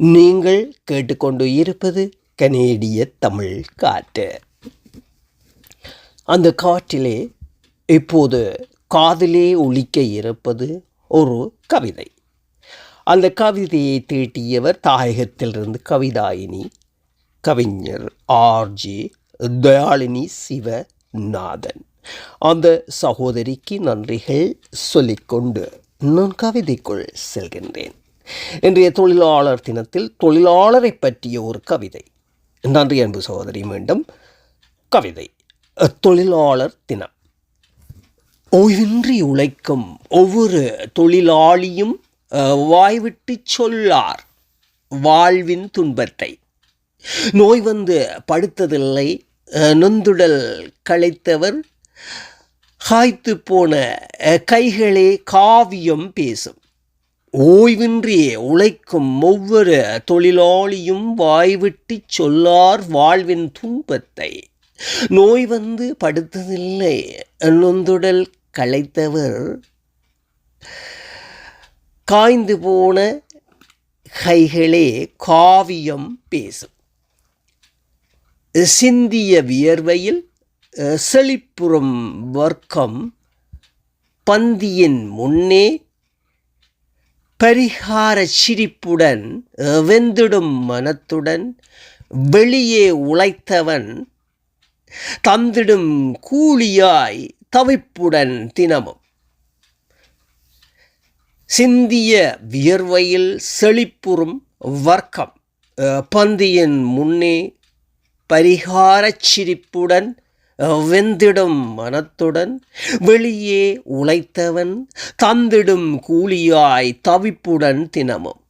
நீங்கள் கேட்டுக்கொண்டு இருப்பது கனேடிய தமிழ் காற்று. அந்த காற்றிலே இப்போது காதிலே ஒழிக்க இருப்பது ஒரு கவிதை. அந்த கவிதையை தீட்டியவர் தாயகத்திலிருந்து கவிதாயினி கவிஞர் ஆர்ஜி தயாளினி சிவநாதன். அந்த சகோதரிக்கு நன்றிகள் சொல்லிக்கொண்டு நான் கவிதைக்குள் செல்கின்றேன். இன்றைய தொழிலாளர் தினத்தில் தொழிலாளரை பற்றிய ஒரு கவிதை. நன்றி அன்பு சகோதரி மீண்டும் கவிதை. தொழிலாளர் தினம். ஓய்வின்றி உழைக்கும் ஒவ்வொரு தொழிலாளியும் வாய்விட்டு சொல்லார் வாழ்வின் துன்பத்தை. நோய் வந்து படுத்ததில்லை நொந்துடல் களைத்தவர் காய்த்து போன கைகளே காவியம் பேசும். ஓய்வின்றி உழைக்கும் ஒவ்வொரு தொழிலாளியும் வாய்விட்டு சொல்லார் வாழ்வின் துன்பத்தை. நோய் வந்து படுத்ததில்லை. நொந்துடல் களைத்தவர் காய்ந்து போன கைகளே காவியம் பேசும். சிந்திய வியர்வையில் செழிப்புறும் வர்க்கம் பந்தியின் முன்னே பரிகார சிரிப்புடன் வெந்திடும் மனத்துடன் வெளியே உழைத்தவன் தந்திடும் கூலியாய் தவிப்புடன் தினமும். சிந்திய வியர்வையில் செழிப்புறும் வர்க்கம் பந்தியின் முன்னே பரிகாரச் சிரிப்புடன் வெந்திடும் மனத்துடன் வெளியே உழைத்தவன் தந்திடும் கூலியாய் தவிப்புடன் தினமும்.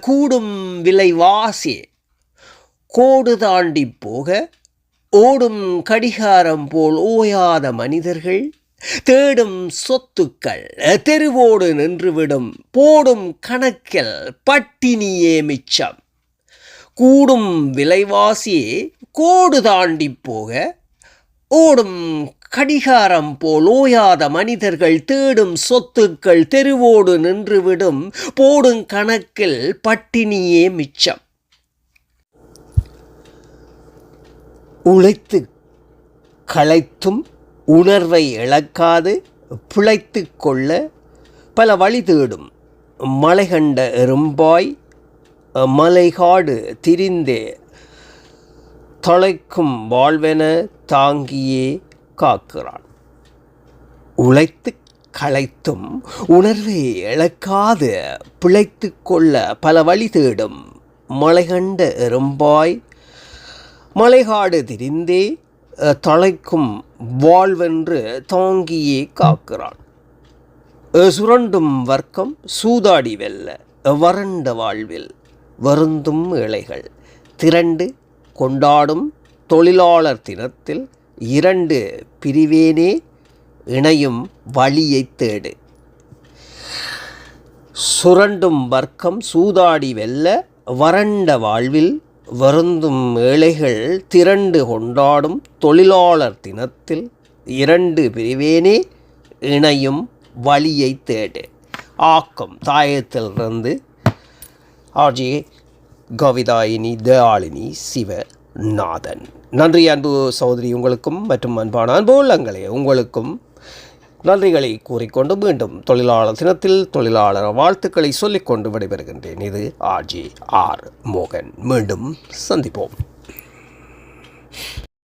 கூடும் விலைவாசி கோடு தாண்டி போக ஓடும் கடிகாரம் போல் ஓயாத மனிதர்கள் தேடும் சொத்துக்கள் தெருவோடு நின்றுவிடும் போடும் கணக்கில் பட்டினியே மிச்சம். கூடும் விலைவாசி கோடு தாண்டி போக ஓடும் கடிகாரம் போல் ஓயாத மனிதர்கள் தேடும் சொத்துக்கள் தெருவோடு நின்றுவிடும் போடும் கணக்கில் பட்டினியே மிச்சம். உழைத்து களைத்தும் உணர்வை இழக்காது பிழைத்து கொள்ள பல வழி தேடும். மலை கண்ட எறும்பாய் மலைகாடு திரிந்தே தொலைக்கும் வாழ்வென தாங்கியே காக்கிறான். உழைத்து களைத்தும் உணர்வை இழக்காது பிழைத்து கொள்ள பல வழி தேடும் மலை கண்ட எறும்பாய் மலைகாடு திரிந்தே தலைக்கும் வாழ்வென்று தாங்கியே காக்கிறான். சுரண்டும் வர்க்கம் சூதாடி வெல்ல வறண்ட வாழ்வில் வருந்தும் இலைகள் திரண்டு கொண்டாடும் தொழிலாளர் தினத்தில் இரண்டு பிரிவேனே இணையும் வழியைத் தேடு. சுரண்டும் வர்க்கம் சூதாடி வெல்ல வறண்ட வாழ்வில் வருந்தும் ஏழைகள் திரண்டு கொண்டாடும் தொழிலாளர் தினத்தில் இரண்டு பிரிவேனே இணையும் வழியை தேடு. ஆக்கம் தாயத்திலிருந்து ஆர்ஜே கவிதாயினி தயாளினி சிவநாதன். நன்றி அன்பு சகோதரி உங்களுக்கும் மற்றும் அன்பான அன்பு உள்ளங்களே உங்களுக்கும் நன்றிகளை கூறிக்கொண்டு மீண்டும் தொழிலாளர் தினத்தில் தொழிலாளர் வாழ்த்துக்களை சொல்லிக்கொண்டு விடைபெறுகின்றேன். இது ஆர்ஜி ஆர் மோகன். மீண்டும் சந்திப்போம்.